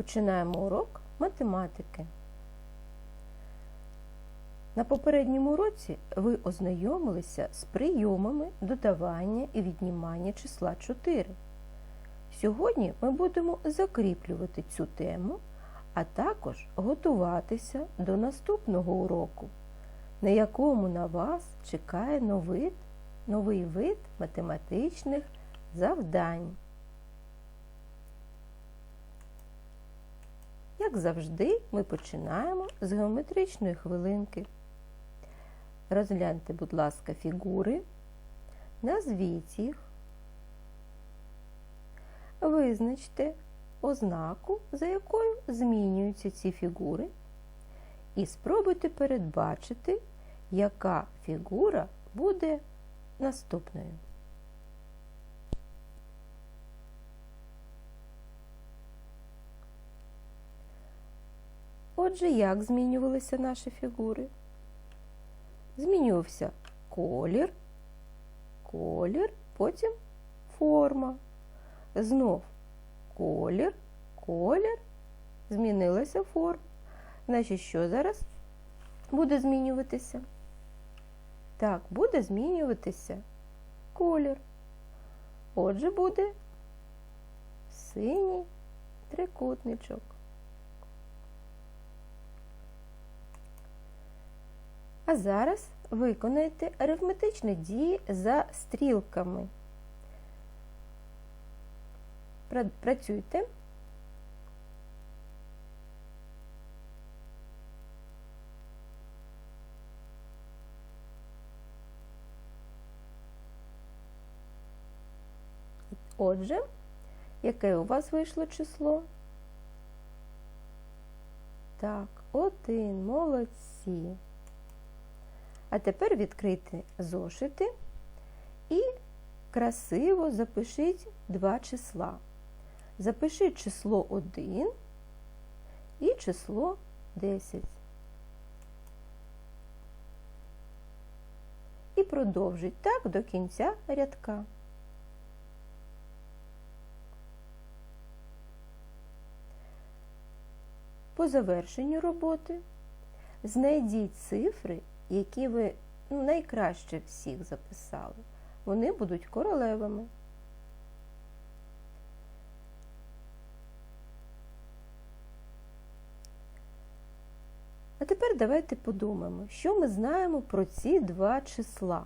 Починаємо урок математики. На попередньому уроці ви ознайомилися з прийомами додавання і віднімання числа 4. Сьогодні ми будемо закріплювати цю тему, а також готуватися до наступного уроку, на якому на вас чекає новий, новий вид математичних завдань. Як завжди, ми починаємо з геометричної хвилинки. Розгляньте, будь ласка, фігури, назвіть їх, визначте ознаку, за якою змінюються ці фігури, і спробуйте передбачити, яка фігура буде наступною. Отже, як змінювалися наші фігури? Змінювався колір, колір, потім форма. Знов колір, колір, змінилася форма. Значить, що зараз буде змінюватися? Так, буде змінюватися колір. Отже, буде синій трикутничок. А зараз виконайте арифметичні дії за стрілками. Працюйте. Отже, яке у вас вийшло число? Так, один, молодці. А тепер відкрийте зошити і красиво запишіть два числа. Запишіть число 1 і число 10. І продовжіть так до кінця рядка. По завершенню роботи знайдіть цифри, які ви ну, найкраще всіх записали. Вони будуть королевами. А тепер давайте подумаємо, що ми знаємо про ці два числа.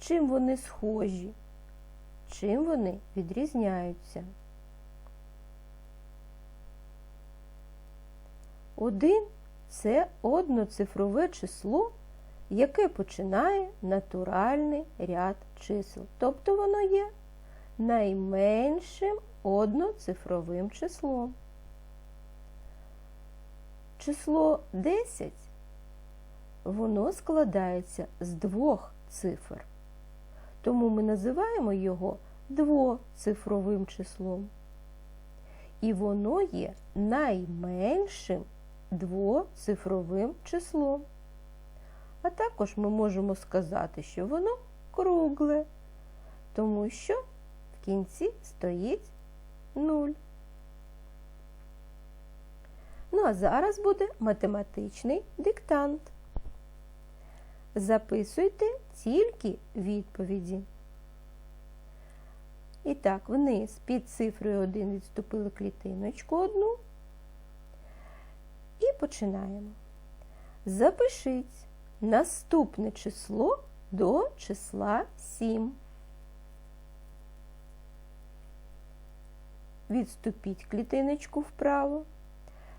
Чим вони схожі, чим вони відрізняються. Один це одноцифрове число, яке починає натуральний ряд чисел. Тобто воно є найменшим одноцифровим числом. Число 10 воно складається з двох цифр. Тому ми називаємо його двоцифровим числом. І воно є найменшим двоцифровим числом. А також ми можемо сказати, що воно кругле, тому що в кінці стоїть 0. Ну, а зараз буде математичний диктант. Записуйте тільки відповіді. І так, вниз під цифрою 1 відступили клітиночку одну. Починаємо. Запишіть наступне число до числа 7. Відступіть клітиночку вправо.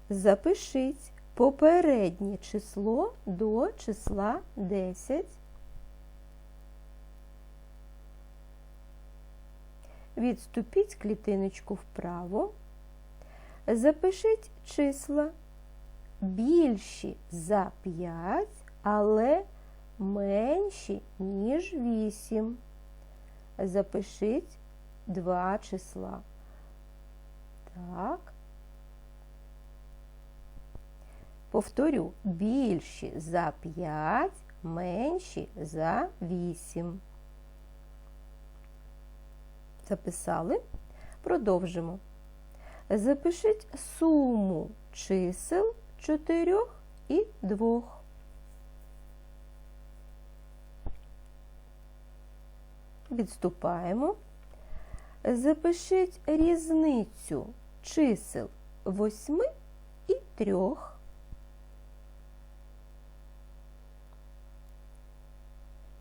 Запишіть попереднє число до числа 10. Відступіть клітиночку вправо. Запишіть числа більші за 5, але менші, ніж 8. Запишіть два числа. Так. Повторю, більші за 5, менші за 8. Записали? Продовжимо. Запишіть суму чисел 4 і 2. Відступаємо. Запишіть різницю чисел 8 і 3.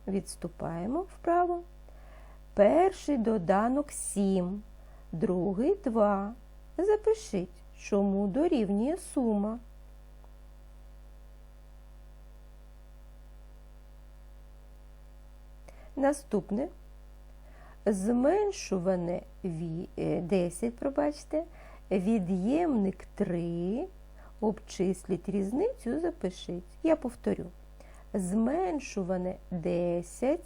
Відступаємо вправо. Перший доданок 7, другий 2. Запишіть, чому дорівнює сума. Наступне зменшуване 10, пробачте, від'ємник 3, обчисліть різницю, запишіть. Я повторю. Зменшуване 10,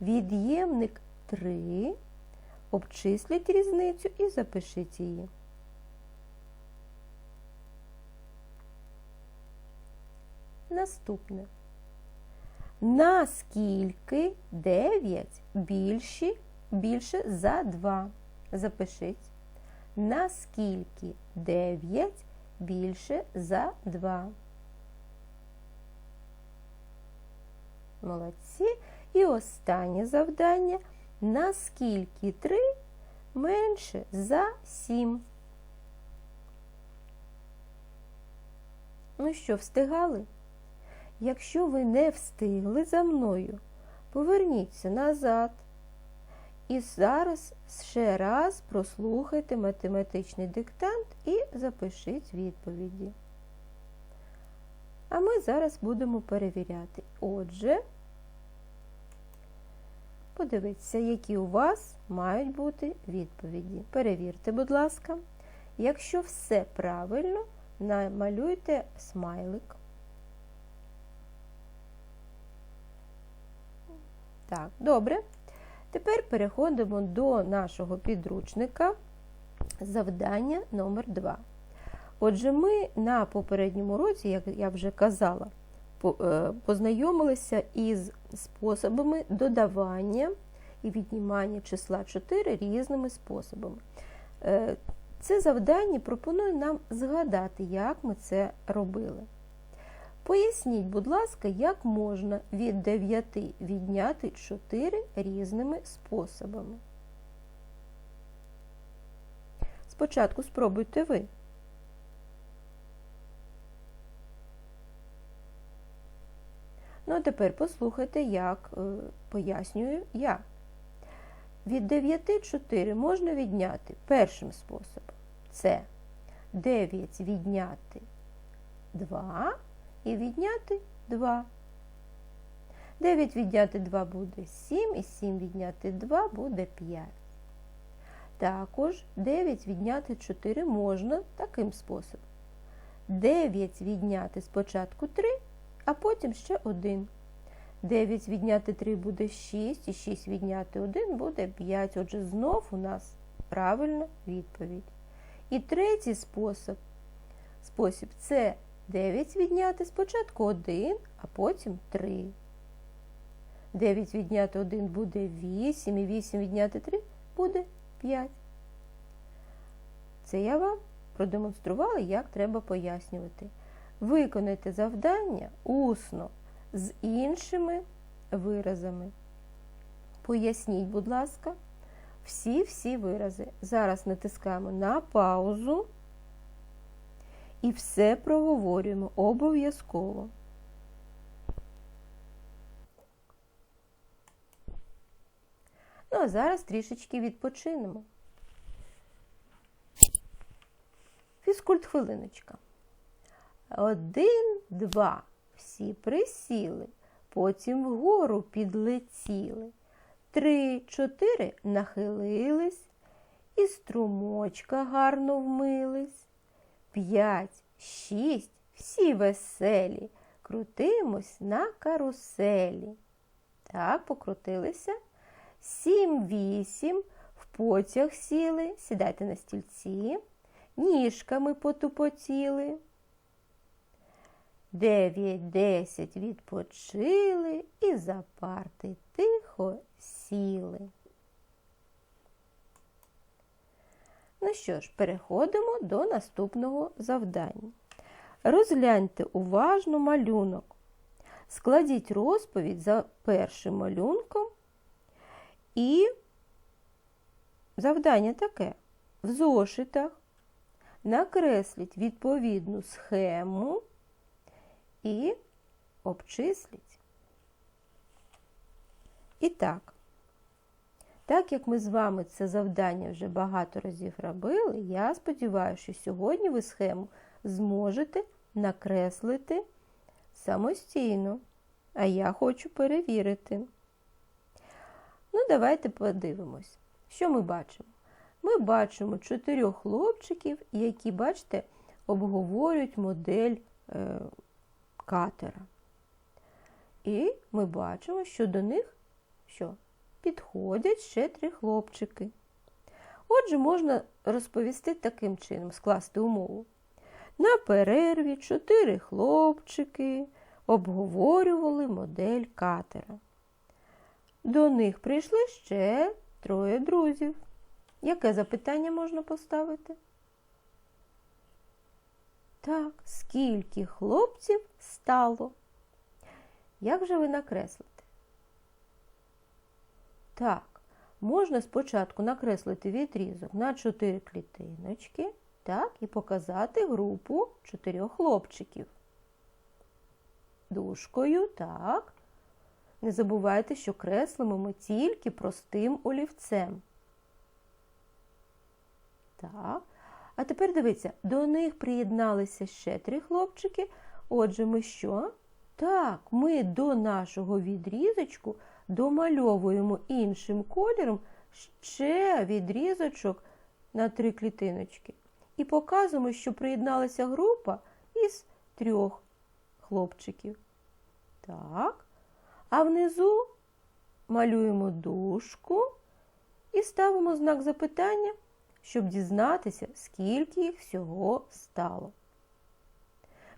від'ємник 3, обчисліть різницю і запишіть її. Наступне. Наскільки 9 більші, більше за 2? Запишіть. Наскільки 9 більше за 2? Молодці. І останнє завдання. Наскільки 3 менше за 7? Ну що, встигали? Якщо ви не встигли за мною, поверніться назад. І зараз ще раз прослухайте математичний диктант і запишіть відповіді. А ми зараз будемо перевіряти. Отже, подивіться, які у вас мають бути відповіді. Перевірте, будь ласка. Якщо все правильно, намалюйте смайлик. Так, добре. Тепер переходимо до нашого підручника завдання номер 2 Отже, ми на попередньому році, як я вже казала, е, познайомилися із способами додавання і віднімання числа 4 різними способами. Е, це завдання пропонує нам згадати, як ми це робили. Поясніть, будь ласка, як можна від 9 відняти 4 різними способами. Спочатку спробуйте ви. Ну, а тепер послухайте, як е, пояснюю я. Від 9 4 можна відняти першим способом. Це 9 відняти 2 і відняти 2. 9 відняти 2 буде 7, і 7 відняти 2 буде 5. Також 9 відняти 4 можна таким способом. 9 відняти спочатку 3, а потім ще 1. 9 відняти 3 буде 6, і 6 відняти 1 буде 5. Отже, знов у нас правильна відповідь. І третій спосіб, спосіб це 9 відняти спочатку 1, а потім 3. 9 відняти 1 буде 8, і 8 відняти 3 буде 5. Це я вам продемонструвала, як треба пояснювати. Виконайте завдання усно з іншими виразами. Поясніть, будь ласка, всі-всі вирази. Зараз натискаємо на паузу і все проговорюємо обов'язково. Ну, а зараз трішечки відпочинемо. Фізкульт хвилиночка. Один, два. Всі присіли, потім вгору підлетіли. Три, чотири нахилились, і струмочка гарно вмились п'ять, шість, всі веселі. Крутимось на каруселі. Так, покрутилися. Сім, вісім, в потяг сіли, сідайте на стільці, ніжками потупотіли. Дев'ять, десять відпочили і за парти тихо сіли. Ну що ж, переходимо до наступного завдання. Розгляньте уважно малюнок. Складіть розповідь за першим малюнком і завдання таке. В зошитах накресліть відповідну схему і обчисліть. І так, так як ми з вами це завдання вже багато разів робили, я сподіваюся, що сьогодні ви схему зможете накреслити самостійно. А я хочу перевірити. Ну, давайте подивимось, що ми бачимо. Ми бачимо чотирьох хлопчиків, які, бачите, обговорюють модель е, катера. І ми бачимо, що до них що? Підходять ще три хлопчики. Отже, можна розповісти таким чином, скласти умову. На перерві чотири хлопчики обговорювали модель катера. До них прийшли ще троє друзів. Яке запитання можна поставити? Так, скільки хлопців стало? Як же ви накреслите? Так, можна спочатку накреслити відрізок на 4 клітиночки, так, і показати групу чотирьох хлопчиків. Дужкою, так. Не забувайте, що креслимо ми тільки простим олівцем. Так. А тепер дивіться, до них приєдналися ще три хлопчики. Отже, ми що? Так, ми до нашого відрізочку домальовуємо іншим кольором ще відрізочок на три клітиночки. І показуємо, що приєдналася група із трьох хлопчиків. Так. А внизу малюємо дужку і ставимо знак запитання, щоб дізнатися, скільки їх всього стало.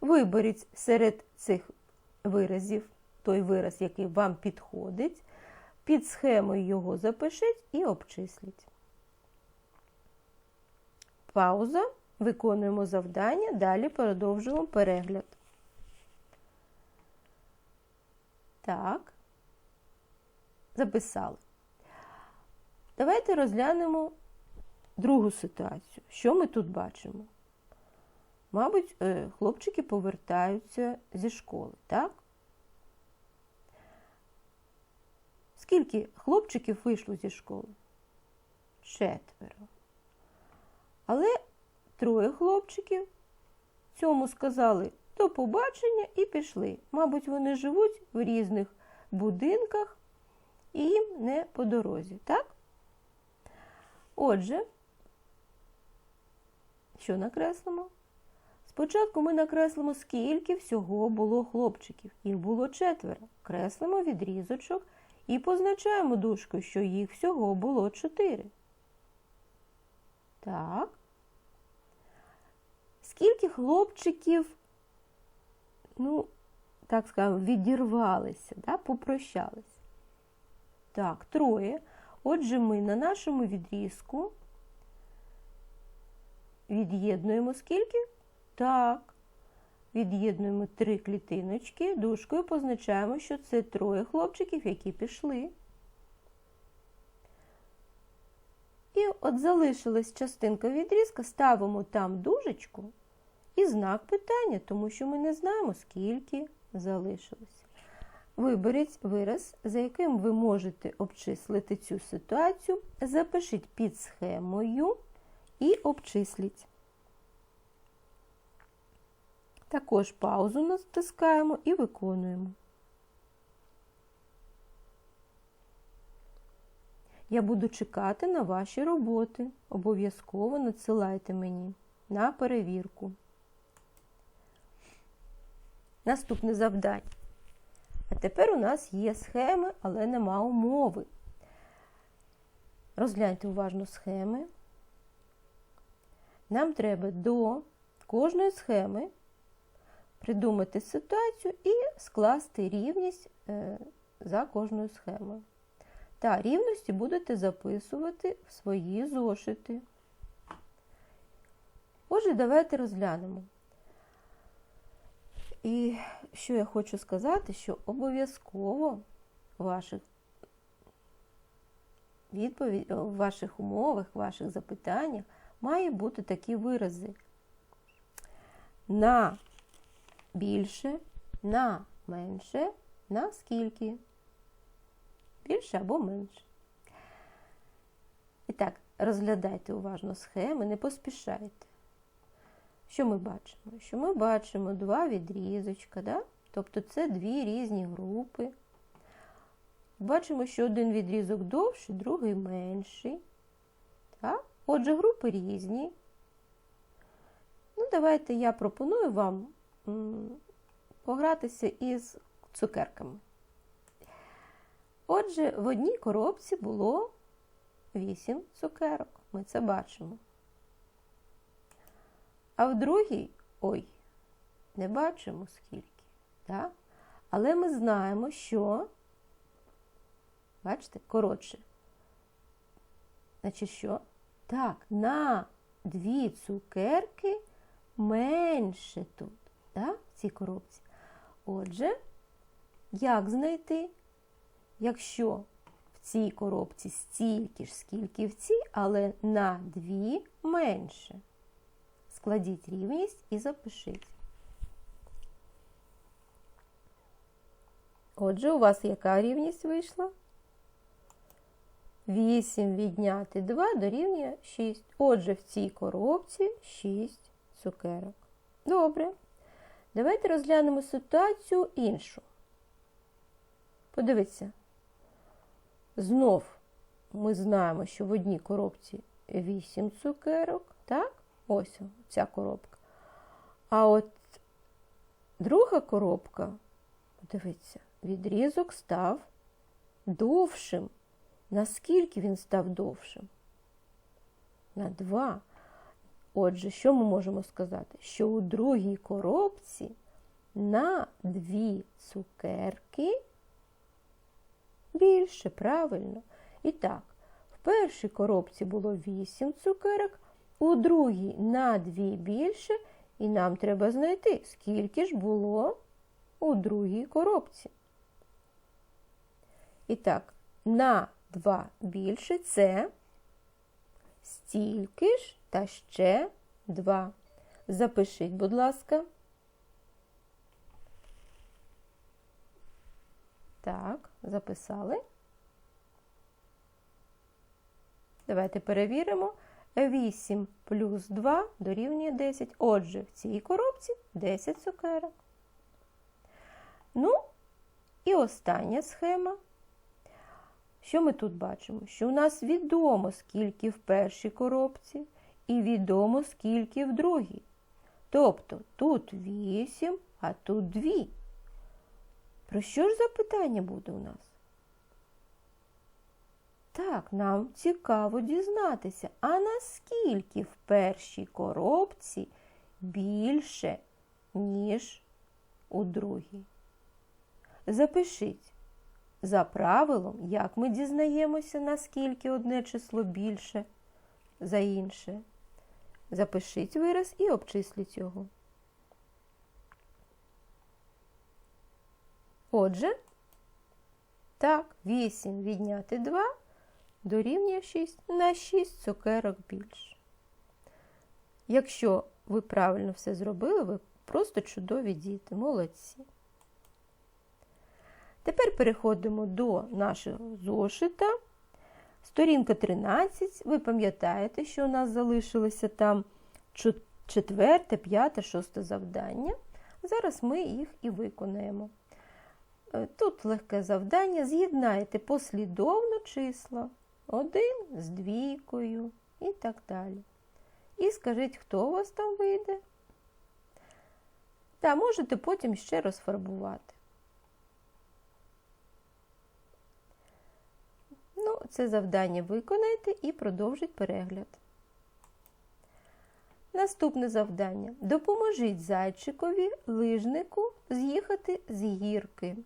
Виберіть серед цих виразів той вираз, який вам підходить, під схемою його запишіть і обчисліть. Пауза. Виконуємо завдання, далі продовжуємо перегляд. Так, записали. Давайте розглянемо другу ситуацію. Що ми тут бачимо? Мабуть, е, хлопчики повертаються зі школи, так? Скільки хлопчиків вийшло зі школи? Четверо. Але троє хлопчиків цьому сказали до побачення і пішли. Мабуть, вони живуть в різних будинках і їм не по дорозі, так? Отже, що накреслимо? Спочатку ми накреслимо, скільки всього було хлопчиків. Їх було четверо. Креслимо відрізочок і позначаємо дужкою, що їх всього було чотири. Так. Скільки хлопчиків, ну, так скажемо, відірвалися, да, попрощалися? Так, троє. Отже, ми на нашому відрізку від'єднуємо скільки? Так. Від'єднуємо три клітиночки, дужкою позначаємо, що це троє хлопчиків, які пішли. І от залишилась частинка відрізка, ставимо там дужечку і знак питання, тому що ми не знаємо, скільки залишилося. Виберіть вираз, за яким ви можете обчислити цю ситуацію, запишіть під схемою і обчисліть. Також паузу натискаємо і виконуємо. Я буду чекати на ваші роботи. Обов'язково надсилайте мені на перевірку. Наступне завдання. А тепер у нас є схеми, але нема умови. Розгляньте уважно схеми. Нам треба до кожної схеми придумати ситуацію і скласти рівність е, за кожною схемою. Та рівності будете записувати в свої зошити. Отже, давайте розглянемо. І що я хочу сказати, що обов'язково в ваших відповідь, в ваших умовах, в ваших запитаннях має бути такі вирази. На більше, на менше, на скільки. Більше або менше. І так, розглядайте уважно схеми, не поспішайте. Що ми бачимо? Що ми бачимо два відрізочка, да? тобто це дві різні групи. Бачимо, що один відрізок довший, другий менший. Так? Отже, групи різні. Ну, давайте я пропоную вам погратися із цукерками. Отже, в одній коробці було 8 цукерок. Ми це бачимо. А в другій, ой, не бачимо скільки. Так? Але ми знаємо, що, бачите, коротше. Значить, що? Так, на дві цукерки менше тут, в цій коробці. Отже, як знайти, якщо в цій коробці стільки ж, скільки в цій, але на дві менше? Складіть рівність і запишіть. Отже, у вас яка рівність вийшла? 8 відняти 2 дорівнює 6. Отже, в цій коробці 6 цукерок. Добре. Давайте розглянемо ситуацію іншу. Подивіться. Знов ми знаємо, що в одній коробці 8 цукерок, так? Ось ця коробка. А от друга коробка, подивіться, відрізок став довшим. Наскільки він став довшим? На 2. Отже, що ми можемо сказати? Що у другій коробці на дві цукерки більше, правильно. І так, в першій коробці було 8 цукерок, у другій на дві більше, і нам треба знайти, скільки ж було у другій коробці. І так, на 2 більше це стільки ж та ще 2. Запишіть, будь ласка. Так, записали. Давайте перевіримо. 8 плюс 2 дорівнює 10. Отже, в цій коробці 10 цукерок. Ну, і остання схема. Що ми тут бачимо? Що у нас відомо, скільки в першій коробці, і відомо, скільки в другій. Тобто тут 8, а тут 2. Про що ж запитання буде у нас? Так, нам цікаво дізнатися, а наскільки в першій коробці більше, ніж у другій? Запишіть. За правилом, як ми дізнаємося, наскільки одне число більше за інше. Запишіть вираз і обчисліть його. Отже, так, 8 відняти 2 дорівнює 6 на 6 цукерок більше. Якщо ви правильно все зробили, ви просто чудові діти, молодці. Тепер переходимо до нашого зошита. Сторінка 13. Ви пам'ятаєте, що у нас залишилося там четверте, п'яте, шосте завдання. Зараз ми їх і виконаємо. Тут легке завдання. З'єднайте послідовно числа. Один з двійкою і так далі. І скажіть, хто у вас там вийде. Та можете потім ще розфарбувати. Ну, це завдання виконайте і продовжіть перегляд. Наступне завдання. Допоможіть зайчикові лижнику з'їхати з гірки.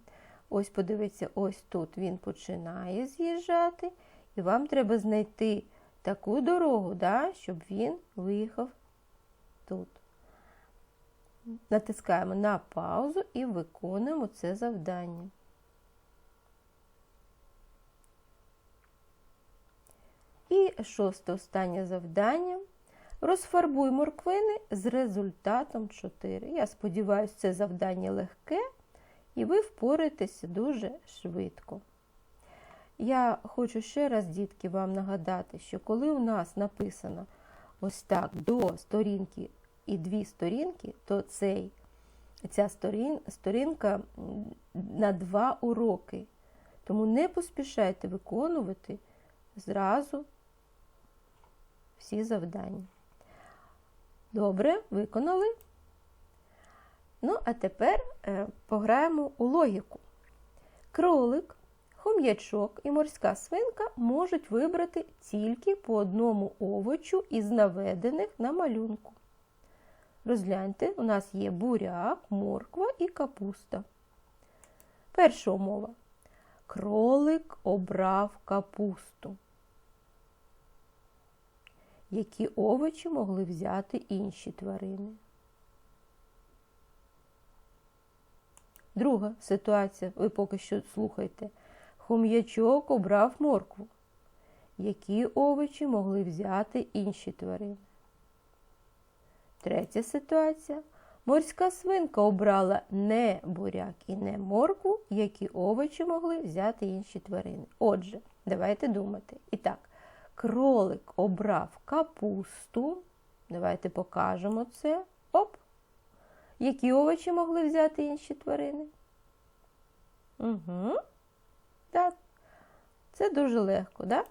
Ось, подивіться, ось тут він починає з'їжджати, і вам треба знайти таку дорогу, да, щоб він виїхав тут. Натискаємо на паузу і виконуємо це завдання. І шосте останнє завдання. Розфарбуй морквини з результатом 4. Я сподіваюся, це завдання легке і ви впораєтеся дуже швидко. Я хочу ще раз, дітки, вам нагадати, що коли у нас написано ось так до сторінки і дві сторінки, то цей, ця сторін, сторінка на два уроки. Тому не поспішайте виконувати зразу всі завдання. Добре, виконали. Ну, а тепер е, пограємо у логіку. Кролик, хом'ячок і морська свинка можуть вибрати тільки по одному овочу із наведених на малюнку. Розгляньте, у нас є буряк, морква і капуста. Перша умова. Кролик обрав капусту. Які овочі могли взяти інші тварини? Друга ситуація, ви поки що слухайте. Хом'ячок обрав моркву. Які овочі могли взяти інші тварини? Третя ситуація. Морська свинка обрала не буряк і не моркву, які овочі могли взяти інші тварини. Отже, давайте думати. І так, кролик обрав капусту. Давайте покажемо це. Оп! Які овочі могли взяти інші тварини? Угу. Так. Це дуже легко, так?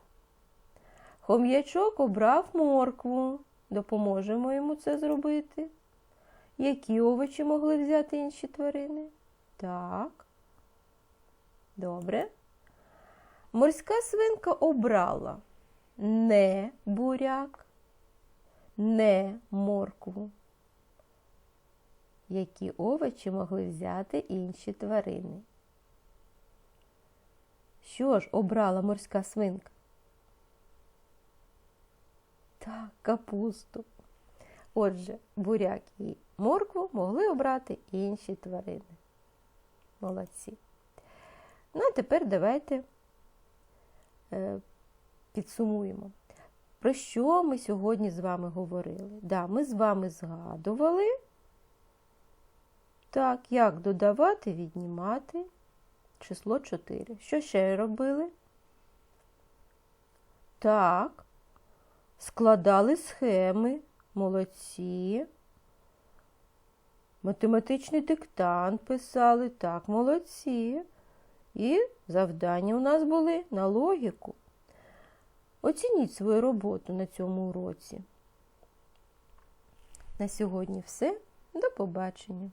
Хом'ячок обрав моркву. Допоможемо йому це зробити. Які овочі могли взяти інші тварини? Так. Добре. Морська свинка обрала не буряк, не моркву. Які овочі могли взяти інші тварини? Що ж обрала морська свинка? Так, капусту. Отже, буряк і моркву могли обрати інші тварини. Молодці. Ну, а тепер давайте е, підсумуємо. Про що ми сьогодні з вами говорили? Да, Ми з вами згадували, так, як додавати, віднімати число 4. Що ще робили? Так, складали схеми, молодці. Математичний диктант писали, так, молодці. І завдання у нас були на логіку. Оцініть свою роботу на цьому уроці. На сьогодні все. До побачення!